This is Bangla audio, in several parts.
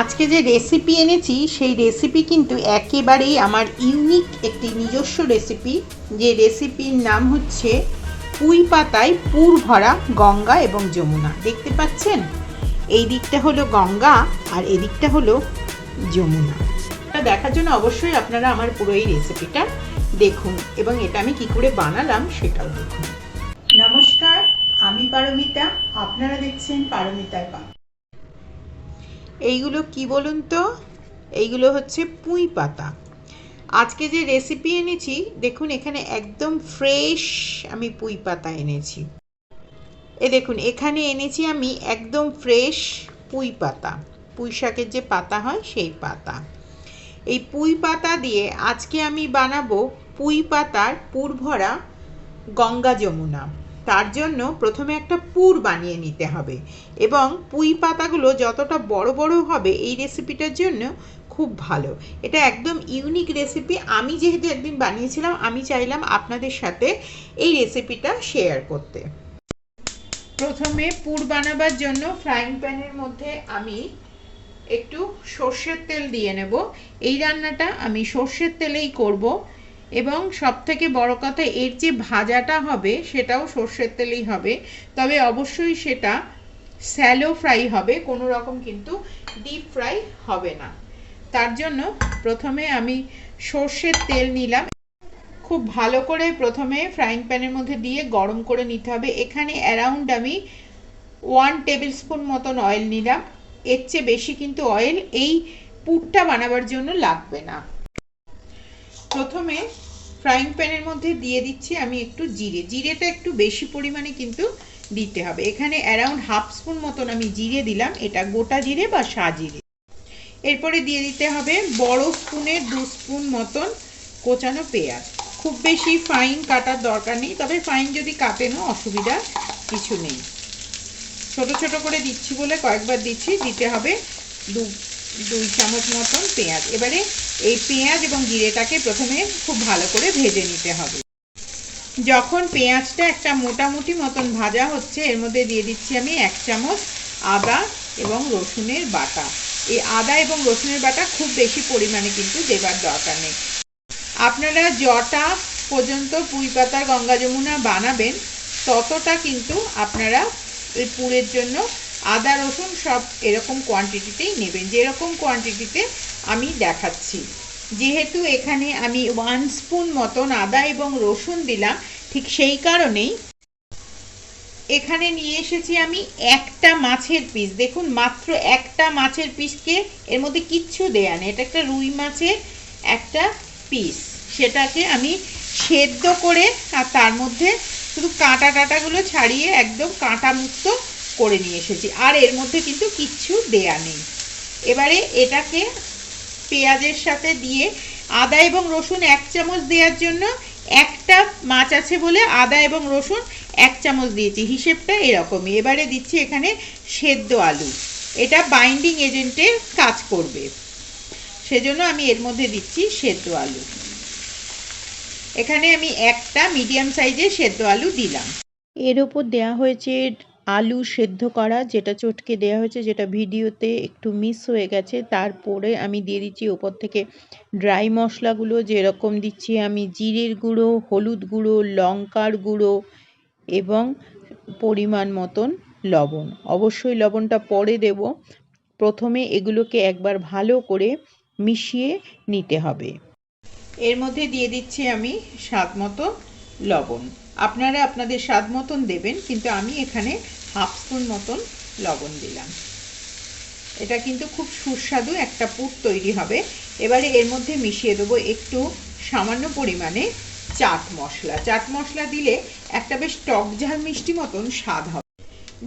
আজকে যে রেসিপি এনেছি, সেই রেসিপি কিন্তু একেবারেই আমার ইউনিক একটি নিজস্ব রেসিপি যে রেসিপির নাম হচ্ছে পুঁই পাতায় পুর ভরা গঙ্গা এবং যমুনা। দেখতে পাচ্ছেন? এই দিকটা হলো গঙ্গা আর এদিকটা হলো যমুনা। দেখার জন্য অবশ্যই আপনারা আমার পুরো এই রেসিপিটা দেখুন এবং এটা আমি কি করে বানালাম সেটাও দেখুন। নমস্কার, আমি পারমিতা। আপনারা দেখছেন পারমিতার পা এইগুলো কি বলুন তো? এইগুলো হচ্ছে পুঁই পাতা। আজকে যে রেসিপি এনেছি, দেখুন এখানে একদম ফ্রেশ আমি পুঁই পাতা এনেছি। এ দেখুন, এখানে এনেছি আমি একদম ফ্রেশ পুঁই পাতা। পুঁই শাকের যে পাতা হয়, সেই পাতা। এই পুঁই পাতা দিয়ে আজকে আমি বানাবো পুঁই পাতার পুর ভরা গঙ্গা যমুনা। তার জন্য প্রথমে একটা পুর বানিয়ে নিতে হবে। এবং পুঁই পাতাগুলো যতটা বড় বড় হবে এই রেসিপিটার জন্য খুব ভালো। এটা একদম ইউনিক রেসিপি আমি যেহেতু একদিন বানিয়েছিলাম, আমি চাইলাম আপনাদের সাথে এই রেসিপিটা শেয়ার করতে। প্রথমে পুর বানাবার জন্য ফ্রাইং প্যানের মধ্যে আমি একটু সর্ষের তেল দিয়ে নেব। এই রান্নাটা আমি সর্ষের তেলেই করব। এবং সব থেকে বড় কথা, এর যে ভাজাটা হবে সেটাও সর্ষের তেলেই হবে। তবে অবশ্যই সেটা স্যালো ফ্রাই হবে, কোনো রকম কিন্তু ডিপ ফ্রাই হবে না। তার জন্য প্রথমে আমি সর্ষের তেল নিলাম। খুব ভালো করে প্রথমে ফ্রাইং প্যানের মধ্যে দিয়ে গরম করে নিতে হবে। এখানে অ্যারাউন্ড আমি ওয়ান টেবিল স্পুন মতন অয়েল নিলাম। এর চেয়ে বেশি কিন্তু অয়েল এই পুরটা বানাবার জন্য লাগবে না। প্রথমে ফ্রাইং প্যানের মধ্যে দিয়ে দিচ্ছি আমি একটু জিরে। জিরেটা একটু বেশি পরিমাণে কিন্তু দিতে হবে। এখানে অ্যারাউন্ড হাফ স্পুন মতন আমি জিরে দিলাম। এটা গোটা জিরে বা সা জিরে। এরপরে দিয়ে দিতে হবে বড় স্পুনের দু স্পুন মতন কোচানো পেঁয়াজ। খুব বেশি ফাইন কাটার দরকার নেই, তবে ফাইন যদি কাটেনও অসুবিধা কিছু নেই। ছোট ছোট করে দিচ্ছি বলে কয়েকবার দিচ্ছি। দিতে হবে দু দুই চামচ মতন পেঁয়াজ। এবারে এই পেঁয়াজ এবং জিরেটাকে প্রথমে খুব ভালো করে ভেজে নিতে হবে। যখন পেঁয়াজটা একটা মোটামুটি মতন ভাজা হচ্ছে, এর মধ্যে দিয়ে দিচ্ছি আমি এক চামচ আদা এবং রসুনের বাটা। এই আদা এবং রসুনের বাটা খুব বেশি পরিমাণে কিন্তু দেবার দরকার নেই। আপনারা যটা পর্যন্ত পুঁই পাতার গঙ্গা যমুনা বানাবেন, ততটা কিন্তু আপনারা এই পুরের জন্য আদা, রসুন সব এরকম কোয়ান্টিটিতেই নেবেন। যেরকম কোয়ান্টিটিতে আমি দেখাচ্ছি। যেহেতু এখানে আমি ওয়ান স্পুন মতন আদা এবং রসুন দিলাম, ঠিক সেই কারণেই এখানে নিয়ে এসেছি আমি একটা মাছের পিস দেখুন, মাত্র একটা মাছের পিসকে এর মধ্যে কিচ্ছু দেয়া নেই। এটা একটা রুই মাছের একটা পিস সেটাকে আমি সেদ্ধ করে আর তার মধ্যে শুধু কাঁটা টাটাগুলো ছাড়িয়ে একদম কাঁটা মুক্ত করে নিয়ে এসেছি। আর এর মধ্যে কিন্তু কিচ্ছু দেয়া নেই। এবারে এটাকে পেঁয়াজের সাথে দিয়ে আদা এবং রসুন এক চামচ দেওয়ার জন্য একটা মাছ আছে বলে আদা এবং রসুন এক চামচ দিয়েছি। হিসেবটা এরকমই। এবারে দিচ্ছি এখানে সেদ্ধ আলু। এটা বাইন্ডিং এজেন্টে কাজ করবে। সেজন্য আমি এর মধ্যে দিচ্ছি সেদ্ধ আলু। এখানে আমি একটা মিডিয়াম সাইজের সেদ্ধ আলু দিলাম। এর ওপর দেয়া হয়েছে আলু সেদ্ধ করা, যেটা চটকে দেয়া হয়েছে, যেটা ভিডিওতে একটু মিস হয়ে গেছে, তারপরে আমি দিয়ে দিচ্ছি ওপর থেকে ড্রাই মশলাগুলো, যেরকম দিচ্ছি আমি জিরের গুঁড়ো, হলুদ গুঁড়ো, লঙ্কার গুঁড়ো এবং পরিমাণ মতন লবণ। অবশ্যই লবণটা পরে দেব। প্রথমে এগুলোকে একবার ভালো করে মিশিয়ে নিতে হবে। এর মধ্যে দিয়ে দিচ্ছি আমি স্বাদ মতো লবণ। আপনারা আপনাদের স্বাদ মতন দেবেন, কিন্তু আমি এখানে হাফ স্পুন মতন লবণ দিলাম। এটা কিন্তু খুব সুস্বাদু একটা পুর তৈরি হবে। এবারে এর মধ্যে মিশিয়ে দেবো একটু সামান্য পরিমাণে চাট মশলা। চাট মশলা দিলে একটা বেশ টক ঝাল মিষ্টি মতন স্বাদ হবে।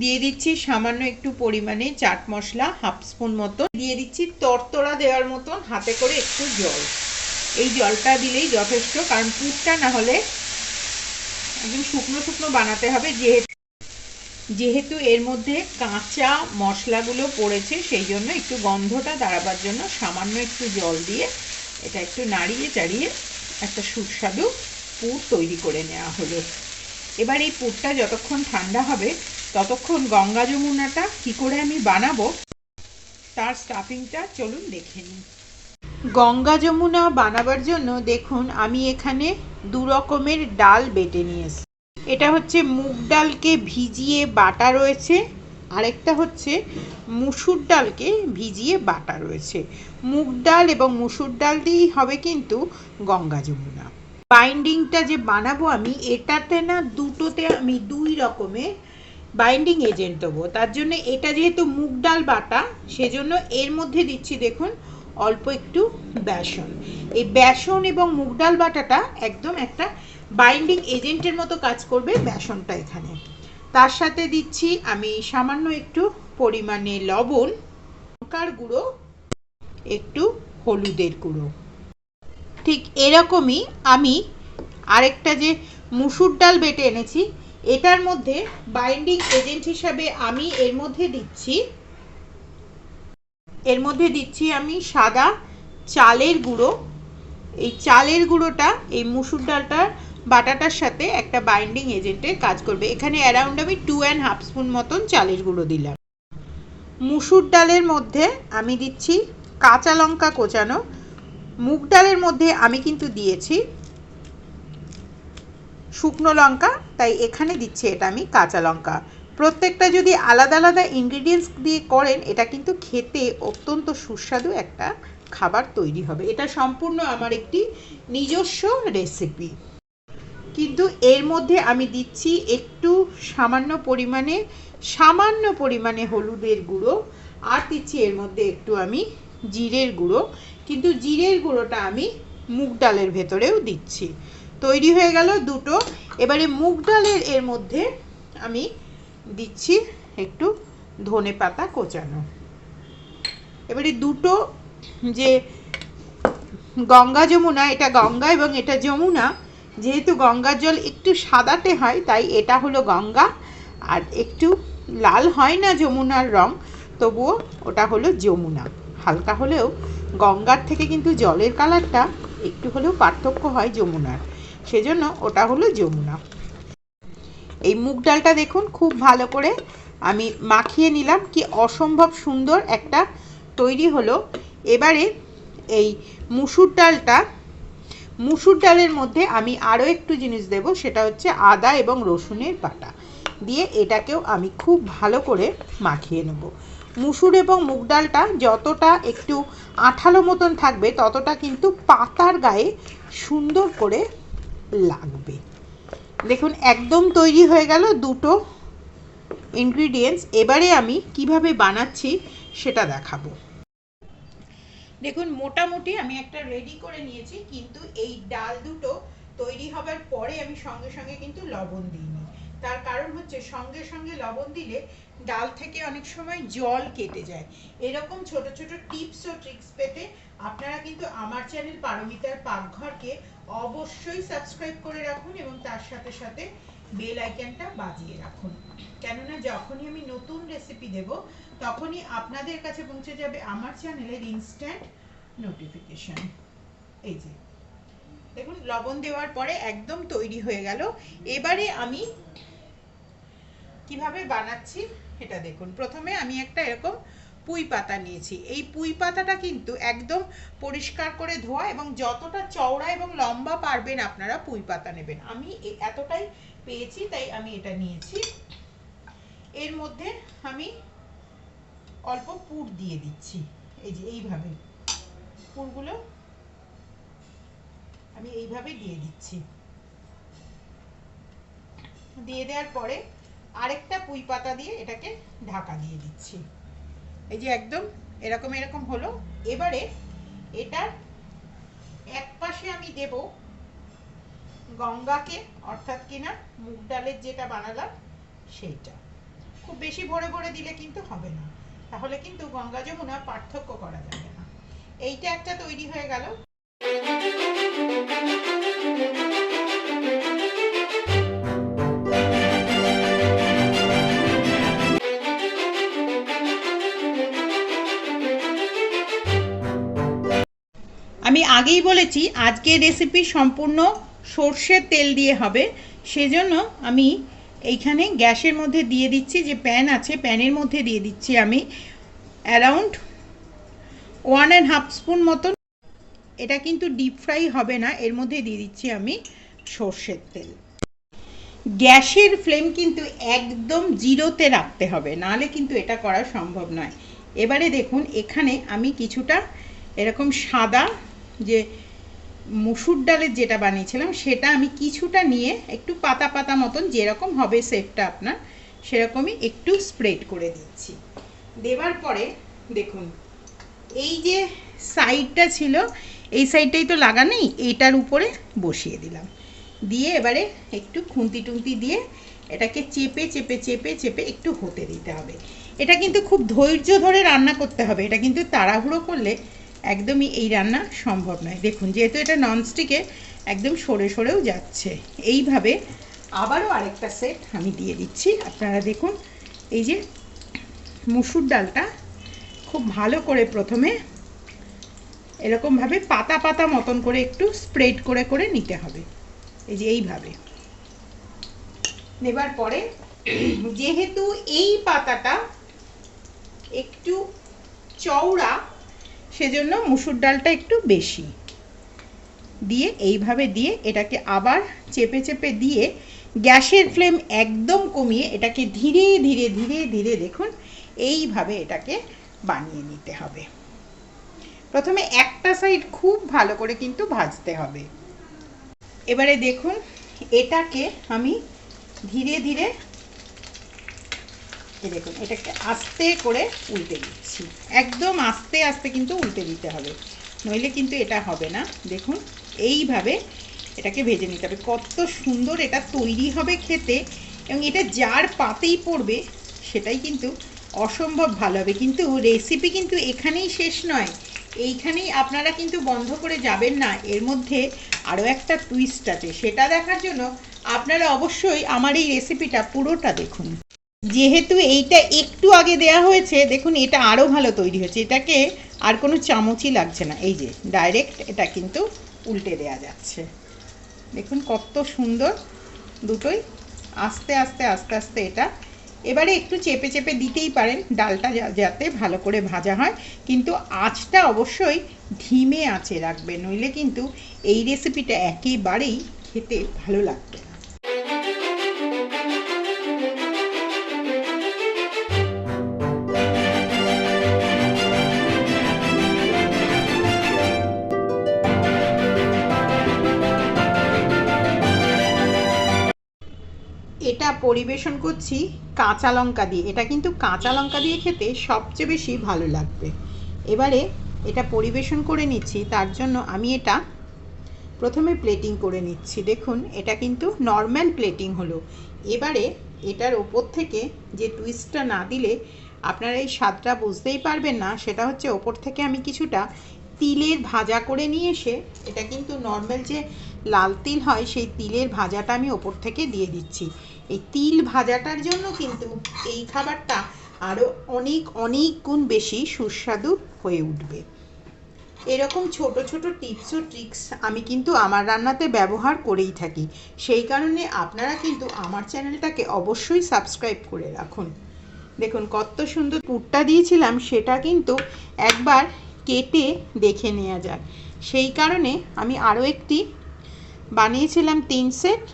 দিয়ে দিচ্ছি সামান্য একটু পরিমাণে চাট মশলা, হাফ স্পুন মতন। দিয়ে দিচ্ছি তরতরা দেওয়ার মতন, হাতে করে একটু জল। এই জলটা দিলেই যথেষ্ট, কারণ পুরটা না হলে একদম শুকনো শুকনো বানাতে হবে, যেহেতু যেহেতু এর মধ্যে কাঁচা মশলাগুলো পড়েছে, সেই জন্য একটু গন্ধটা দাঁড়াবার জন্য সামান্য একটু জল দিয়ে এটা একটু নাড়িয়ে চাড়িয়ে একটা সুস্বাদু পুর তৈরি করে নেওয়া হলো। এবার এই পুরটা যতক্ষণ ঠান্ডা হবে, ততক্ষণ গঙ্গা যমুনাটা কী করে আমি বানাবো, তার স্টাফিংটা চলুন দেখে নিই। গঙ্গা যমুনা বানাবার জন্য দেখুন আমি এখানে দু রকমের ডাল বেটে নিয়ে এসেছি এটা হচ্ছে মুগ ডালকে ভিজিয়ে বাটা রয়েছে, আরেকটা হচ্ছে মুসুর ডালকে ভিজিয়ে বাটা রয়েছে। মুগ ডাল এবং মুসুর ডাল দিয়েই হবে কিন্তু গঙ্গা যমুনা। বাইন্ডিংটা যে বানাবো আমি, এটাতে না দুটোতে আমি দুই রকমের বাইন্ডিং এজেন্ট দেবো। তার জন্য এটা যেহেতু মুগ ডাল বাটা, সেজন্য এর মধ্যে দিচ্ছি দেখুন অল্প একটু বেসন। এই বেসন এবং মুগ ডাল বাটাটা একদম একটা বাইন্ডিং এজেন্টের মতো কাজ করবে বেসনটা এখানে। তার সাথে দিচ্ছি আমি সামান্য একটু পরিমাণে লবণ, লঙ্কার গুঁড়ো, একটু হলুদের গুঁড়ো। ঠিক এরকমই আমি আরেকটা যে মুসুর ডাল বেটে এনেছি, এটার মধ্যে বাইন্ডিং এজেন্ট হিসাবে আমি এর মধ্যে দিচ্ছি এর মধ্যে দিচ্ছি আমি সাদা চালের গুঁড়ো। এই চালের গুঁড়োটা, এই মুসুর ডালটার বাটাটার সাথে একটা বাইন্ডিং এজেন্টের কাজ করবে। এখানে অ্যারাউন্ড আমি টু অ্যান্ড হাফ স্পুন মতন চালের গুঁড়ো দিলাম। মুসুর ডালের মধ্যে আমি দিচ্ছি কাঁচা লঙ্কা কোচানো। মুগ ডালের মধ্যে আমি কিন্তু দিয়েছি শুকনো লঙ্কা, তাই এখানে দিচ্ছি এটা আমি কাঁচা লঙ্কা। প্রত্যেকটা যদি আলাদা আলাদা ইনগ্রিডিয়েন্টস দিয়ে করেন, এটা কিন্তু খেতে অত্যন্ত সুস্বাদু একটা খাবার তৈরি হবে। এটা সম্পূর্ণ আমার একটি নিজস্ব রেসিপি কিন্তু এর মধ্যে আমি দিচ্ছি একটু সামান্য পরিমাণে সামান্য পরিমাণে হলুদের গুঁড়ো, আর দিচ্ছি এর মধ্যে একটু আমি জিরের গুঁড়ো। কিন্তু জিরের গুঁড়োটা আমি মুগ ডালের ভেতরেও দিচ্ছি। তৈরি হয়ে গেল দুটো। এবারে মুগ ডালের এর মধ্যে আমি দিচ্ছি একটু ধনে পাতা কোচানো। এবারে দুটো যে গঙ্গা যমুনা, এটা গঙ্গা এবং এটা যমুনা, যেহেতু গঙ্গার জল একটু সাদাটে হয়, তাই এটা হলো গঙ্গা। আর একটু লাল হয় না যমুনার রং, তবুও ওটা হলো যমুনা। হালকা হলেও গঙ্গার থেকে কিন্তু জলের কালারটা একটু হলেও পার্থক্য হয় যমুনার। সেজন্য ওটা হলো যমুনা। এই মুগ ডালটা দেখুন, খুব ভালো করে আমি মাখিয়ে নিলাম। কি অসম্ভব সুন্দর একটা তৈরি হলো। এবারে এই মুসুর ডালটা, মুসুর ডালের মধ্যে আমি আরও একটু জিনিস দেব, সেটা হচ্ছে আদা এবং রসুনের বাটা। দিয়ে এটাকেও আমি খুব ভালো করে মাখিয়ে নেব। মুসুর এবং মুগ ডালটা যতটা একটু আঠালো মতন থাকবে, ততটা কিন্তু পাতার গায়ে সুন্দর করে লাগবে। দেখুন, একদম তৈরি হয়ে গেল দুটো ইনগ্রিডিয়েন্টস এবারে আমি কীভাবে বানাচ্ছি সেটা দেখাবো। দেখুন, মোটামুটি আমি একটা রেডি করে নিয়েছি, কিন্তু এই ডাল দুটো তৈরি হবার পরে আমি সঙ্গে সঙ্গে কিন্তু লবণ দিইনি তার কারণ হচ্ছে, সঙ্গে সঙ্গে লবণ দিলে ডাল থেকে অনেক সময় জল কেটে যায়। এরকম ছোট ছোট টিপস ও ট্রিক্স পেতে আপনারা কিন্তু আমার চ্যানেল পারমিতার পাকঘরকে অবশ্যই সাবস্ক্রাইব করে রাখুন এবং তার সাথে সাথে বেল আইকনটা বাজিয়ে রাখুন। কেননা যখনই আমি নতুন রেসিপি দেব, তখনই আপনাদের কাছে পৌঁছে যাবে আমার চ্যানেলের ইনস্ট্যান্ট নোটিফিকেশন এই যে। দেখুন, লবণ দেওয়ার পরে একদম তৈরি হয়ে গেল। এবারে আমি কীভাবে বানাচ্ছি এটা দেখুন। প্রথমে আমি একটা এরকম পুঁই পাতা নিয়েছি। এই পুঁই পাতাটা কিন্তু একদম পরিষ্কার করে ধোয়া এবং যতটা চওড়া এবং লম্বা পারবেন আপনারা পুঁই পাতা নেবেন। আমি এতটাই পেয়েছি, তাই আমি এটা নিয়েছি। এর মধ্যে আমি অল্প পুর দিয়ে দিচ্ছি। এই যে এইভাবে। পুরগুলো আমি এইভাবে দিয়ে দিচ্ছি। দিয়ে দেওয়ার পরে আরেকটা পুঁই পাতা দিয়ে এটাকে ঢাকা দিয়ে দিচ্ছি। এই যে একদম এরকম এরকম হলো। এবারে এটার এক পাশে আমি দেব গঙ্গাকে, অর্থাৎ কিনা মুগ ডালের যেটা বানালাম, সেইটা। খুব বেশি ভরে ভরে দিলে কিন্তু হবে না। তাহলে কিন্তু গঙ্গা যমুনা পার্থক্য করা যাবে না। এইটা একটা তৈরি হয়ে গেল। আমি আগেই বলেছি, আজকের রেসিপি সম্পূর্ণ সর্ষের তেল দিয়ে হবে। সেজন্য আমি এইখানে গ্যাসের মধ্যে দিয়ে দিচ্ছি, যে প্যান আছে, প্যানের মধ্যে দিয়ে দিচ্ছি আমি around one and half spoon মতন। এটা কিন্তু ডিপ ফ্রাই হবে না, এর মধ্যে দিয়ে দিচ্ছি আমি সর্ষের তেল। গ্যাসের ফ্লেম কিন্তু একদম জিরোতে রাখতে হবে, নাহলে কিন্তু এটা করা সম্ভব নয়। এবারে দেখুন, এখানে আমি কিছুটা এরকম সাদা যে মুসুর ডালের যেটা বানিয়েছিলাম, সেটা আমি কিছুটা নিয়ে একটু পাতা পাতা মতন যেরকম হবে সেপটা আপনার, সেরকমই একটু স্প্রেড করে দিচ্ছি। দেওয়ার পরে দেখুন, এই যে সাইডটা ছিল, এই সাইডটাই তো লাগা নেই এইটার উপরে বসিয়ে দিলাম। দিয়ে এবারে একটু খুন্তি টুন্তি দিয়ে এটাকে চেপে চেপে চেপে চেপে একটু হতে দিতে হবে। এটা কিন্তু খুব ধৈর্য ধরে রান্না করতে হবে, এটা কিন্তু তাড়াহুড়ো করলে একদমই এই রান্না সম্ভব নয়। দেখুন, যেহেতু এটা ননস্টিকে একদম সরে সরেও যাচ্ছে, এইভাবে আবারও আরেকটা সেট আমি দিয়ে দিচ্ছি। আপনারা দেখুন, এই যে মুসুর ডালটা খুব ভালো করে প্রথমে এরকমভাবে পাতা পাতা মতন করে একটু স্প্রেড করে করে নিতে হবে। এই যে এইভাবে। নেবার পরে যেহেতু এই পাতাটা একটু চওড়া সেজন্য মুসুর ডালটা একটু বেশি। দিয়ে এইভাবে দিয়ে এটাকে আবার চেপে চেপে দিয়ে গ্যাসের ফ্লেম একদম কমিয়ে এটাকে ধীরে ধীরে ধীরে ধীরে দেখুন, এইভাবে এটাকে বানিয়ে নিতে হবে। প্রথমে একটা সাইড খুব ভালো করে কিন্তু ভাজতে হবে। এবারে দেখুন, এটাকে আমি ধীরে ধীরে এই দেখুন, এটাকে আস্তে করে উল্টে দিচ্ছি। একদম আস্তে আস্তে কিন্তু উল্টে দিতে হবে। নইলে কিন্তু এটা হবে না। দেখুন, এইভাবে এটাকে ভেজে নিতে হবে। কত সুন্দর এটা তৈরি হবে খেতে এবং এটা যার পাতেই পড়বে সেটাই কিন্তু অসম্ভব ভালো হবে। কিন্তু রেসিপি কিন্তু এখানেই শেষ নয়। এইখানেই আপনারা কিন্তু বন্ধ করে যাবেন না। এর মধ্যে আরও একটা টুইস্ট আছে। সেটা দেখার জন্য আপনারা অবশ্যই আমার এই রেসিপিটা পুরোটা দেখুন। যেহেতু এইটা একটু আগে দেয়া হয়েছে, দেখুন এটা আরও ভালো তৈরি হয়েছে। এটাকে আর কোনো চামচই লাগছে না। এই যে ডাইরেক্ট এটা কিন্তু উল্টে দেয়া যাচ্ছে। দেখুন কত সুন্দর দুটোই। আস্তে আস্তে আস্তে আস্তে এটা। এবারে একটু চেপে চেপে দিতেই পারেন, ডালটা যাতে ভালো করে ভাজা হয়। কিন্তু আঁচটা অবশ্যই ধিমে আঁচে রাখবেন, নইলে কিন্তু এই রেসিপিটা একেবারেই খেতে ভালো লাগবে না। এটা পরিবেশন করছি কাঁচা লঙ্কা দিয়ে, এটা কিন্তু কাঁচা লঙ্কা দিয়ে খেতে সবচেয়ে বেশি ভালো লাগবে। এবারে এটা পরিবেশন করে নিচ্ছি, তার জন্য আমি এটা প্রথমে প্লেটিং করে নিচ্ছি। দেখুন, এটা কিন্তু নর্মাল প্লেটিং হলো। এবারে এটার ওপর থেকে যে টুইস্টটা না দিলে আপনারা এই স্বাদটা বুঝতেই পারবেন না, সেটা হচ্ছে ওপর থেকে আমি কিছুটা তিলের ভাজা করে নিয়ে এসে, এটা কিন্তু নর্মাল যে লাল তিল হয়, সেই তিলের ভাজাটা আমি ওপর থেকে দিয়ে দিচ্ছি। এই তিল ভাজাটার জন্য কিন্তু এই খাবারটা আরও অনেক অনেক গুণ বেশি সুস্বাদু হয়ে উঠবে। এরকম ছোট ছোট টিপস ও ট্রিক্স আমি কিন্তু আমার রান্নাতে ব্যবহার করেই থাকি। সেই কারণে আপনারা কিন্তু আমার চ্যানেলটাকে অবশ্যই সাবস্ক্রাইব করে রাখুন। দেখুন, কত সুন্দর পুরটা দিয়েছিলাম, সেটা কিন্তু একবার কেটে দেখে নেওয়া যাক। সেই কারণে আমি আরও একটি বানিয়েছিলাম তিন সেট।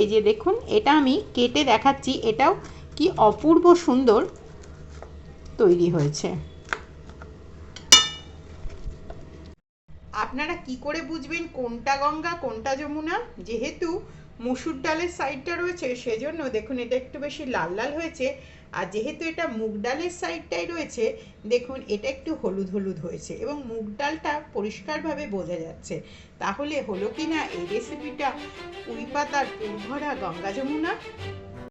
এই যে দেখুন, এটা আমি কেটে দেখাচ্ছি, এটাও কি অপূর্ব সুন্দর তৈরি হয়েছে। আপনারা কি করে বুঝবেন কোনটা গঙ্গা, কোনটা যমুনা? যেহেতু মুসুর ডালের সাইডটা রয়েছে, সেজন্য দেখুন এটা একটু বেশি লাল লাল হয়েছে। আর যেহেতু এটা মুগ ডালের সাইডটাই রয়েছে, দেখুন এটা একটু হলুদ হলুদ হয়েছে এবং মুগ ডালটা পরিষ্কারভাবে বোঝা যাচ্ছে। তাহলে হলো কি না এই রেসিপিটা কুড়ি পাতার পুরভরা গঙ্গা যমুনা?